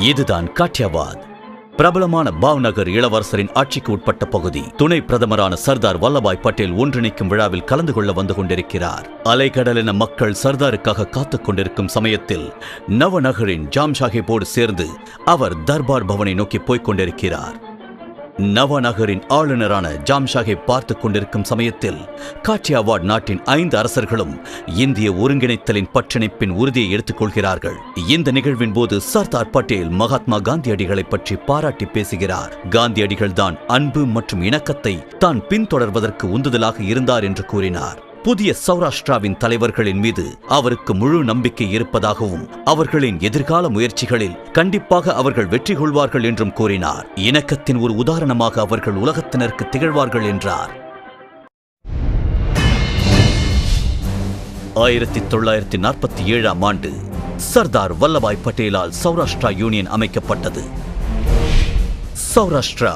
இதுதான் காட்டியவாத் பிரபலமான பாவ்நகர் இளவரசரின் ஆட்சிக்கு உட்பட்ட பகுதி. துணை பிரதமரான சர்தார் வல்லபாய் பட்டேல் ஒன்றிணைக்கும் விழாவில் கலந்து கொள்ள வந்து கொண்டிருக்கிறார். அலைக்கடலின மக்கள் சர்தாருக்காக காத்துக் கொண்டிருக்கும் சமயத்தில் நவநகரின் ஜாம் சாஹிப்போடு சேர்ந்து அவர் தர்பார் பவனை நோக்கி போய்க் கொண்டிருக்கிறார். நவநகரின் ஆளுநரான ஜாம் பார்த்து பார்த்துக் கொண்டிருக்கும் சமயத்தில் காட்சியாவாட் நாட்டின் ஐந்து அரசர்களும் இந்திய ஒருங்கிணைத்தலின் பற்றிணைப்பின் உறுதியை எடுத்துக்கொள்கிறார்கள் இந்த நிகழ்வின் போது சர்தார் பட்டேல் மகாத்மா காந்தியடிகளை பற்றி பாராட்டி பேசுகிறார். காந்தியடிகள் தான் அன்பு மற்றும் இணக்கத்தை தான் பின்தொடர்வதற்கு உந்துதலாக இருந்தார் என்று கூறினார். புதிய சௌராஷ்டிராவின் தலைவர்களின் மீது அவருக்கு முழு நம்பிக்கை இருப்பதாகவும் அவர்களின் எதிர்கால முயற்சிகளில் கண்டிப்பாக அவர்கள் வெற்றி கொள்வார்கள் என்றும் கூறினார். இணக்கத்தின் ஒரு உதாரணமாக அவர்கள் உலகத்தினருக்கு திகழ்வார்கள் என்றார். ஆயிரத்தி தொள்ளாயிரத்தி நாற்பத்தி ஏழாம் ஆண்டு சர்தார் வல்லபாய் பட்டேலால் சௌராஷ்டிரா யூனியன் அமைக்கப்பட்டது. சௌராஷ்டிரா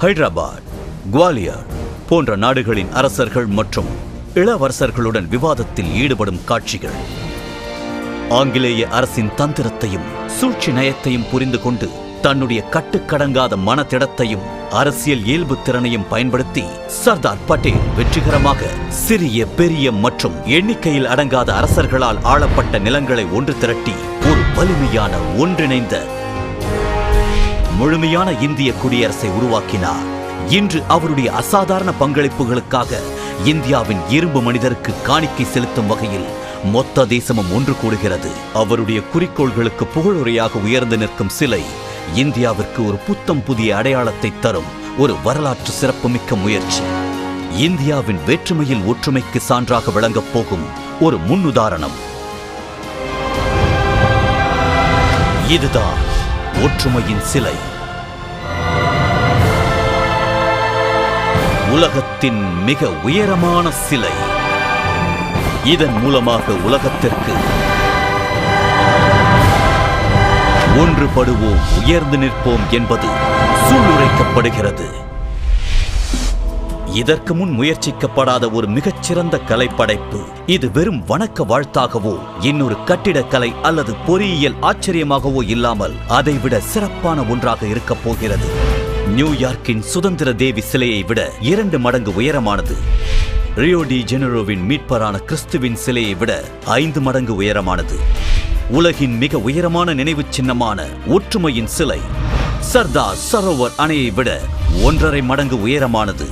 ஹைதராபாத் குவாலியர் போன்ற நாடுகளின் அரசர்கள் மற்றும் இளவரசர்களுடன் விவாதத்தில் ஈடுபடும் காட்சிகள். ஆங்கிலேய அரசின் தந்திரத்தையும் சூழ்ச்சி நயத்தையும் புரிந்து கொண்டு தன்னுடைய கட்டுக்கடங்காத மனத்திடத்தையும் அரசியல் இயல்பு திறனையும் பயன்படுத்தி சர்தார் பட்டேல் வெற்றிகரமாக சிறிய பெரிய மற்றும் எண்ணிக்கையில் அடங்காத அரசர்களால் ஆளப்பட்ட நிலங்களை ஒன்று திரட்டி ஒரு வலிமையான ஒன்றிணைந்த முழுமையான இந்திய குடியரசை உருவாக்கினார். இன்று அவருடைய அசாதாரண பங்களிப்புகளுக்காக இந்தியாவின் இரும்பு மனிதருக்கு காணிக்கை செலுத்தும் வகையில் மொத்த தேசமும் ஒன்று கூடுகிறது. அவருடைய குறிக்கோள்களுக்கு புகழுரையாக உயர்ந்து நிற்கும் சிலை இந்தியாவிற்கு ஒரு புத்தம் புதிய அடையாளத்தை தரும் ஒரு வரலாற்று சிறப்புமிக்க முயற்சி. இந்தியாவின் வேற்றுமையில் ஒற்றுமைக்கு சான்றாக விளங்கப் போகும் ஒரு முன்னுதாரணம். இதுதான் ஒற்றுமையின் சிலை. உலகத்தின் மிக உயரமான சிலை. இதன் மூலமாக உலகத்திற்கு ஒன்றுபடுவோம் உயர்ந்து நிற்போம் என்பது சூளுரைக்கப்படுகிறது. இதற்கு முன் முயற்சிக்கப்படாத ஒரு மிகச்சிறந்த கலைப்படைப்பு. இது வெறும் வணக்க வாழ்த்தாகவோ இன்னொரு கட்டிடக்கலை அல்லது பொறியியல் ஆச்சரியமாகவோ இல்லாமல் அதைவிட சிறப்பான ஒன்றாக இருக்கப் போகிறது. நியூயார்க்கின் சுதந்திர தேவி சிலையை விட இரண்டு மடங்கு உயரமானது. ரியோ டி ஜெனரோவின் மீட்பரான கிறிஸ்துவின் சிலையை விட ஐந்து மடங்கு உயரமானது. உலகின் மிக உயரமான நினைவு சின்னமான ஒற்றுமையின் சிலை. சர்தார் சரோவர் அணையை விட ஒன்றரை மடங்கு உயரமானது.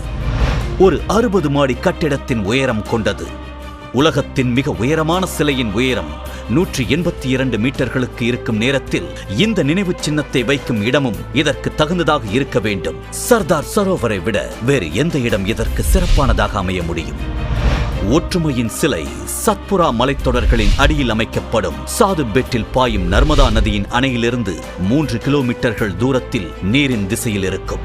ஒரு அறுபது மாடி கட்டிடத்தின் உயரம் கொண்டது. உலகத்தின் மிக உயரமான சிலையின் உயரம் நூற்றி எண்பத்தி இரண்டு மீட்டர்களுக்கு இருக்கும் நேரத்தில் இந்த நினைவுச் சின்னத்தை வைக்கும் இடமும் இதற்கு தகுந்ததாக இருக்க வேண்டும். சர்தார் சரோவரை விட வேறு எந்த இடம் இதற்கு சிறப்பானதாக அமைய முடியும்? ஒற்றுமையின் சிலை சத்புரா மலைத்தொடர்களின் அடியில் அமைக்கப்படும். சாது பெட்டில் பாயும் நர்மதா நதியின் அணையிலிருந்து மூன்று கிலோமீட்டர்கள் தூரத்தில் நீரின் திசையில் இருக்கும்.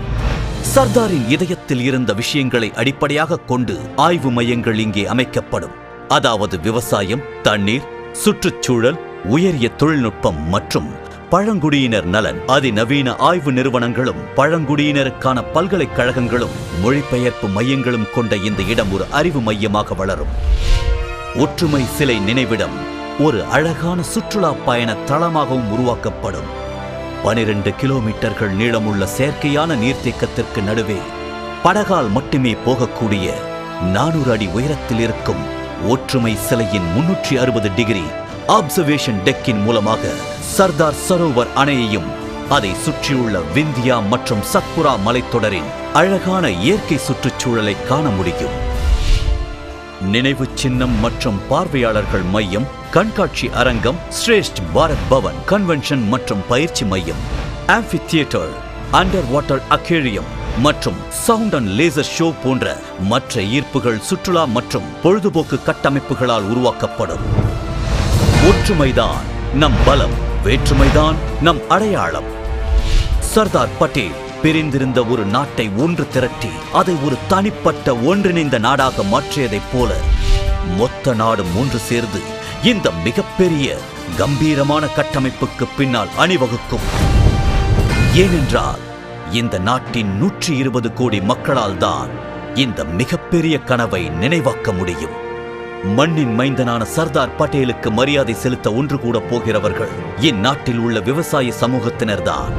சர்தாரின் இதயத்தில் இருந்த விஷயங்களை அடிப்படையாக கொண்டு ஆய்வு மையங்கள் இங்கே அமைக்கப்படும். அதாவது விவசாயம் தண்ணீர் சுற்றுச்சூழல் உயரிய தொழில்நுட்பம் மற்றும் பழங்குடியினர் நலன். அதிநவீன ஆய்வு நிறுவனங்களும் பழங்குடியினருக்கான பல்கலைக்கழகங்களும் மொழிபெயர்ப்பு மையங்களும் கொண்ட இந்த இடம் ஒரு அறிவு மையமாக வளரும். ஒற்றுமை சிலை நினைவிடம் ஒரு அழகான சுற்றுலா பயண தளமாகவும் உருவாக்கப்படும். பனிரெண்டு கிலோமீட்டர்கள் நீளமுள்ள செயற்கையான நீர்த்தேக்கத்திற்கு நடுவே படகால் மட்டுமே போகக்கூடிய நானூறு அடி உயரத்தில் இருக்கும் ஒற்றுமை சிலையின் முன்னூற்றி அறுபது டிகிரி அப்சர்வேஷன் டெக்கின் மூலமாக சர்தார் சரோவர் அணையையும் அதை சுற்றியுள்ள விந்தியா மற்றும் சத்புரா மலைத்தொடரின் அழகான இயற்கை சுற்றுச்சூழலை காண முடியும். நினைவு சின்னம் மற்றும் பார்வையாளர்கள் மையம் கண்காட்சி அரங்கம் ஸ்ரேஷ்ட் பாரத் பவன் கன்வென்ஷன் மற்றும் பயிற்சி மையம் ஆம்பி தியேட்டர் அண்டர் வாட்டர் அக்வேரியம் மற்றும் சவுண்ட் அண்ட் லேசர் ஷோ போன்ற மற்ற ஈர்ப்புகள் சுற்றுலா மற்றும் பொழுதுபோக்கு கட்டமைப்புகளால் உருவாக்கப்படும். ஒற்றுமைதான் நம் பலம் வேற்றுமைதான் நம் அடையாளம். சர்தார் பட்டேல் பிரிந்திருந்த ஒரு நாட்டை ஒன்று திரட்டி அதை ஒரு தனிப்பட்ட ஒன்றிணைந்த நாடாக மாற்றியதைப் போல மொத்த நாடும் ஒன்று சேர்ந்து இந்த மிகப்பெரிய கம்பீரமான கட்டமைப்புக்கு பின்னால் அணிவகுக்கும். ஏனென்றால் இந்த நாட்டின் நூற்றி இருபது கோடி மக்களால் தான் இந்த மிகப்பெரிய கனவை நினைவாக்க முடியும். மண்ணின் மைந்தனான சர்தார் பட்டேலுக்கு மரியாதை செலுத்த ஒன்று கூட போகிறவர்கள் இந்நாட்டில் உள்ள விவசாய சமூகத்தினர்தான்.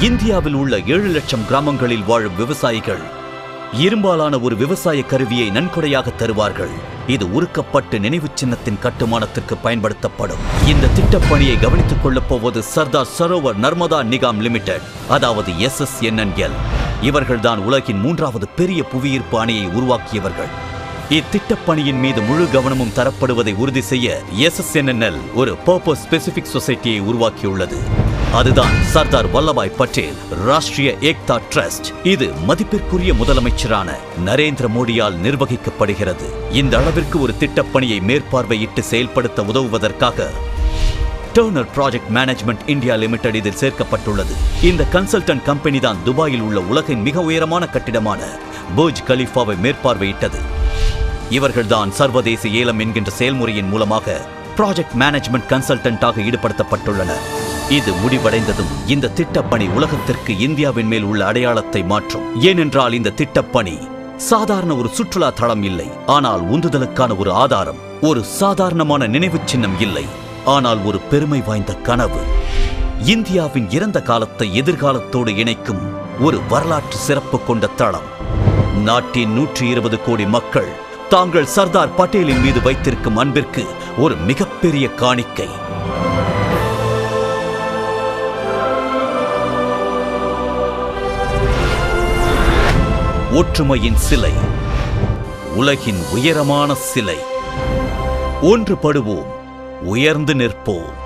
இந்தியாவில் உள்ள ஏழு லட்சம் கிராமங்களில் வாழும் விவசாயிகள் இரும்பாலான ஒரு விவசாய கருவியை நன்கொடையாக தருவார்கள். இது உருக்கப்பட்டு நினைவு சின்னத்தின் கட்டுமானத்திற்கு பயன்படுத்தப்படும். இந்த திட்டப்பணியை கவனித்துக் கொள்ளப் போவது சர்தார் சரோவர் நர்மதா நிகாம் லிமிடெட் அதாவது எஸ்எஸ்என்என்எல் இவர்கள்தான் உலகின் மூன்றாவது பெரிய புவியீர்ப்பு அணையை உருவாக்கியவர்கள். இத்திட்டப்பணியின் மீது முழு கவனமும் தரப்படுவதை உறுதி செய்ய எஸ்எஸ்என்என்எல் ஒரு பர்பஸ் ஸ்பெசிபிக் சொசைட்டியை உருவாக்கியுள்ளது. அதுதான் சர்தார் வல்லபாய் பட்டேல் ராஷ்டிரிய ஏக்தா ட்ரஸ்ட். இது மதிப்பிற்குரிய முதலமைச்சரான நரேந்திர மோடியால் நிர்வகிக்கப்படுகிறது. இந்த அளவிற்கு ஒரு திட்டப்பணியை மேற்பார்வையிட்டு செயல்படுத்த உதவுவதற்காக Turner project management India limited இதில் சேர்க்கப்பட்டுள்ளது. இந்த கன்சல்டன்ட் கம்பெனி தான் துபாயில் உள்ள உலகின் மிக உயரமான கட்டிடமான புர்ஜ் கலீஃபாவை மேற்பார்வையிட்டது. இவர்கள்தான் சர்வதேச ஏலம் என்கின்ற செயல்முறையின் மூலமாக ப்ராஜெக்ட் மேனேஜ்மெண்ட் கன்சல்டன்டாக ஈடுபடுத்தப்பட்டுள்ளனர். இது முடிவடைந்ததும் இந்த திட்டப்பணி உலகத்திற்கு இந்தியாவின் மேல் உள்ள அடையாளத்தை மாற்றும். ஏனென்றால் இந்த திட்டப்பணி சாதாரண ஒரு சுற்றுலா தளம் இல்லை. ஆனால் உந்துதலுக்கான ஒரு ஆதாரம் ஒரு சாதாரணமான நினைவு சின்னம் இல்லை. ஆனால் ஒரு பெருமை வாய்ந்த கனவு. இந்தியாவின் இறந்த காலத்தை எதிர்காலத்தோடு இணைக்கும் ஒரு வரலாற்று சிறப்பு கொண்ட தளம். நாட்டின் நூற்றி இருபது கோடி மக்கள் தாங்கள் சர்தார் பட்டேலின் மீது வைத்திருக்கும் அன்பிற்கு ஒரு மிகப்பெரிய காணிக்கை. ஒற்றுமையின் சிலை. உலகின் உயரமான சிலை. ஒன்றுபடுவோம் உயர்ந்து நிற்போம்.